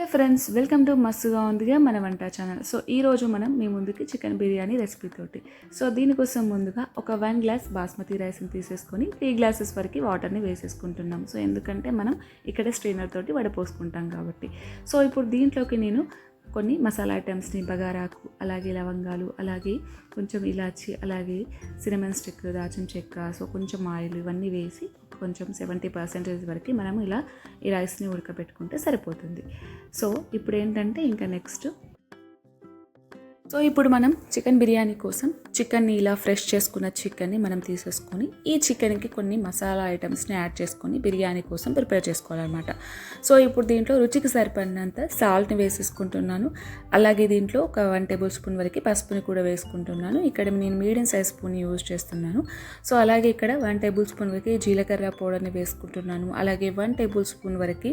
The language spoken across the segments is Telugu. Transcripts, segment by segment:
హలో ఫ్రెండ్స్ వెల్కమ్ టు మస్తుగా ఉందిగా మన వంట ఛానల్. సో ఈ రోజు మనం మీ ముందుకి చికెన్ బిర్యానీ రెసిపీ తోటి. సో దీనికోసం ముందుగా ఒక వన్ గ్లాస్ బాస్మతి రైస్ని తీసేసుకొని త్రీ గ్లాసెస్ వరకు వాటర్ని వేసేసుకుంటున్నాం. సో ఎందుకంటే మనం ఇక్కడ స్ట్రైనర్ తోటి వడపోసుకుంటాం కాబట్టి. సో ఇప్పుడు దీంట్లోకి నేను కొన్ని మసాలా ఐటమ్స్ని బగారాకు అలాగే లవంగాలు అలాగే కొంచెం ఇలాచి అలాగే సినమన్ స్టిక్ దాచిన చెక్క సో కొంచెం ఆయిల్ ఇవన్నీ వేసి కొంచెం సెవెంటీ పర్సెంటేజ్ వరకు మనం ఇలా ఈ రైస్ని ఉడకబెట్టుకుంటే సరిపోతుంది. సో ఇప్పుడు ఏంటంటే ఇంకా నెక్స్ట్ సో ఇప్పుడు మనం చికెన్ బిర్యానీ కోసం చికెన్ని ఇలా ఫ్రెష్ చేసుకున్న చికెన్ని మనం తీసేసుకొని ఈ చికెన్కి కొన్ని మసాలా ఐటమ్స్ని యాడ్ చేసుకొని బిర్యానీ కోసం ప్రిపేర్ చేసుకోవాలన్నమాట. సో ఇప్పుడు దీంట్లో రుచికి సరిపడినంత సాల్ట్ని వేసేసుకుంటున్నాను. అలాగే దీంట్లో ఒక వన్ టేబుల్ స్పూన్ వరకు పసుపుని కూడా వేసుకుంటున్నాను. ఇక్కడ నేను మీడియం సైజ్ స్పూన్ యూజ్ చేస్తున్నాను. సో అలాగే ఇక్కడ వన్ టేబుల్ స్పూన్ వరకు జీలకర్ర పౌడర్ని వేసుకుంటున్నాను. అలాగే వన్ టేబుల్ స్పూన్ వరకు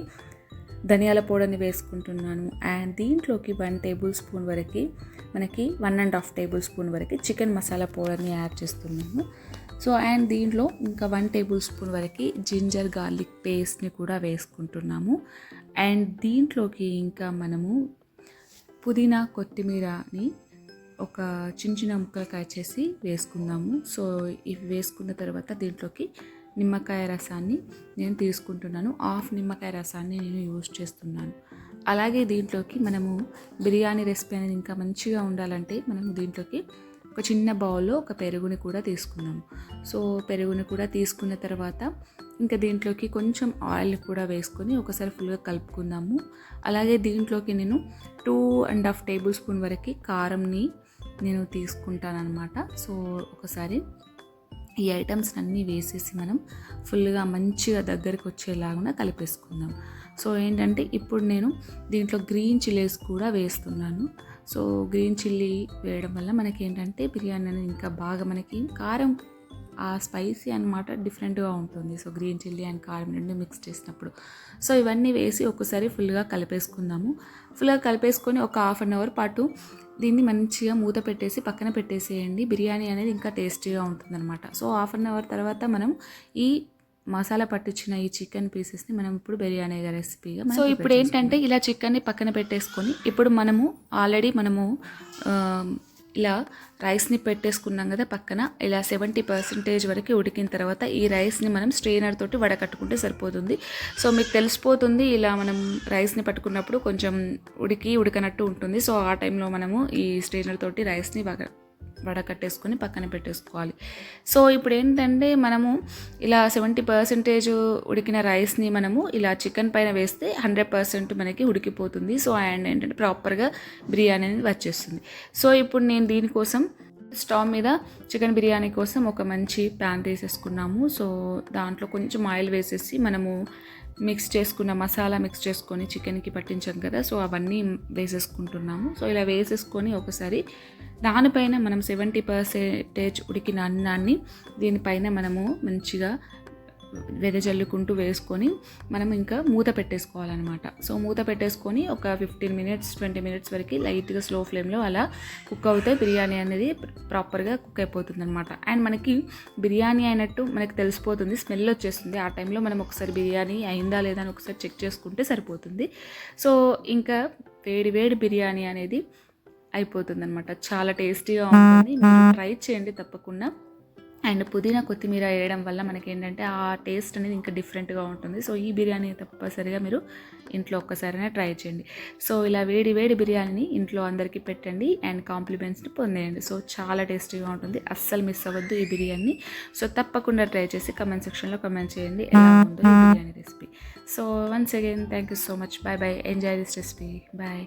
ధనియాల పౌడర్ని వేసుకుంటున్నాను. అండ్ దీంట్లోకి వన్ టేబుల్ స్పూన్ వరకు మనకి one and half table spoon వరకు చికెన్ మసాలా పౌడర్ని యాడ్ చేస్తున్నాము. సో అండ్ దీంట్లో ఇంకా వన్ టేబుల్ స్పూన్ వరకు జింజర్ గార్లిక్ పేస్ట్ని కూడా వేసుకుంటున్నాము. అండ్ దీంట్లోకి ఇంకా మనము పుదీనా కొత్తిమీరని ఒక చిన్న చిన్న ముక్కలు కట్ చేసి వేసుకుందాము. సో ఇవి వేసుకున్న తర్వాత దీంట్లోకి నిమ్మకాయ రసాన్ని నేను తీసుకుంటున్నాను. హాఫ్ నిమ్మకాయ రసాన్ని నేను యూజ్ చేస్తున్నాను. అలాగే దీంట్లోకి మనము బిర్యానీ రెసిపీ అనేది ఇంకా మంచిగా ఉండాలంటే మనము దీంట్లోకి ఒక చిన్న బౌల్లో ఒక పెరుగుని కూడా తీసుకున్నాము సో పెరుగుని కూడా తీసుకున్న తర్వాత ఇంకా దీంట్లోకి కొంచెం ఆయిల్ కూడా వేసుకొని ఒకసారి ఫుల్గా కలుపుకుందాము. అలాగే దీంట్లోకి నేను two and half table spoon వరకు కారంని నేను తీసుకుంటాను అనమాట సో ఒకసారి ఈ ఐటమ్స్ అన్నీ వేసేసి మనం ఫుల్గా మంచిగా దగ్గరికి వచ్చేలాగా కలిపేసుకుందాం. సో ఏంటంటే ఇప్పుడు నేను దీంట్లో గ్రీన్ చిల్లీస్ కూడా వేస్తున్నాను. సో గ్రీన్ చిల్లీ వేయడం వల్ల మనకి ఏంటంటే బిర్యానీ అనేది ఇంకా బాగా మనకి కారం ఆ స్పైసీ అనమాట డిఫరెంట్గా ఉంటుంది. సో గ్రీన్ చిల్లీ అండ్ కారం రెండు మిక్స్ చేసినప్పుడు. సో ఇవన్నీ వేసి ఒకసారి ఫుల్గా కలిపేసుకుందాము. ఫుల్గా కలిపేసుకొని ఒక హాఫ్ అన్ అవర్ పాటు దీన్ని మంచిగా మూత పెట్టేసి పక్కన పెట్టేసేయండి. బిర్యానీ అనేది ఇంకా టేస్టీగా ఉంటుందన్నమాట. సో హాఫ్ అన్ అవర్ తర్వాత మనం ఈ మసాలా పట్టించిన ఈ చికెన్ పీసెస్ని మనం ఇప్పుడు బిర్యానీ రెసిపీగా సో ఇప్పుడు ఏంటంటే ఇలా చికెన్ని పక్కన పెట్టేసుకొని ఇప్పుడు మనము ఆల్రెడీ మనము ఇలా రైస్ని పెట్టేసుకున్నాం కదా పక్కన ఇలా సెవెంటీ పర్సెంటేజ్ వరకు ఉడికిన తర్వాత ఈ రైస్ని మనం స్ట్రెయినర్ తోటి వడకట్టుకుంటే సరిపోతుంది. సో మీకు తెలిసిపోతుంది ఇలా మనం రైస్ని పట్టుకున్నప్పుడు కొంచెం ఉడికి ఉడకనట్టు ఉంటుంది. సో ఆ టైంలో మనము ఈ స్ట్రెయినర్ తోటి రైస్ని బాగా వడకట్టేసుకొని పక్కన పెట్టేసుకోవాలి. సో ఇప్పుడు ఏంటంటే మనము ఇలా సెవెంటీ పర్సెంటేజ్ ఉడికిన రైస్ని మనము ఇలా చికెన్ పైన వేస్తే హండ్రెడ్ పర్సెంట్ మనకి ఉడికిపోతుంది. సో అండ్ ఏంటంటే ప్రాపర్గా బిర్యానీ అనేది వచ్చేస్తుంది. సో ఇప్పుడు నేను దీనికోసం స్టవ్ మీద చికెన్ బిర్యానీ కోసం ఒక మంచి ప్యాన్ తీసేసుకున్నాము. సో దాంట్లో కొంచెం ఆయిల్ వేసేసి మనము మిక్స్ చేసుకున్న మసాలా మిక్స్ చేసుకొని చికెన్కి పట్టించాం కదా సో అవన్నీ వేసేసుకుంటున్నాము. సో ఇలా వేసేసుకొని ఒకసారి దానిపైన మనం సెవెంటీ పర్సెంటేజ్ ఉడికిన అన్నాన్ని దీనిపైన మనము మంచిగా వెదజల్లుకుంటూ వేసుకొని మనం ఇంకా మూత పెట్టేసుకోవాలన్నమాట. సో మూత పెట్టేసుకొని ఒక ఫిఫ్టీన్ మినిట్స్ ట్వంటీ మినిట్స్ వరకు లైట్గా స్లో ఫ్లేమ్లో అలా కుక్ అవుతే బిర్యానీ అనేది ప్రాపర్గా కుక్ అయిపోతుంది అనమాట అండ్ మనకి బిర్యానీ అయినట్టు మనకి తెలిసిపోతుంది స్మెల్ వచ్చేస్తుంది. ఆ టైంలో మనం ఒకసారి బిర్యానీ అయిందా లేదా అని ఒకసారి చెక్ చేసుకుంటే సరిపోతుంది. సో ఇంకా వేడి వేడి బిర్యానీ అనేది అయిపోతుంది అనమాట చాలా టేస్టీగా ఉంటుంది. మీరు ట్రై చేయండి తప్పకుండా. అండ్ పుదీనా కొత్తిమీర వేయడం వల్ల మనకి ఏంటంటే ఆ టేస్ట్ అనేది ఇంకా డిఫరెంట్గా ఉంటుంది. సో ఈ బిర్యానీ తప్పనిసరిగా మీరు ఇంట్లో ఒక్కసారైనా ట్రై చేయండి. సో ఇలా వేడి వేడి బిర్యానీని ఇంట్లో అందరికీ పెట్టండి అండ్ కాంప్లిమెంట్స్ని పొందేయండి. సో చాలా టేస్టీగా ఉంటుంది. అస్సలు మిస్ అవ్వద్దు ఈ బిర్యానీ. సో తప్పకుండా ట్రై చేసి కమెంట్ సెక్షన్లో కమెంట్ చేయండి. ఎలా ఉందో ఈ biryani recipe. So once again thank you so much. Bye bye enjoy this recipe. Bye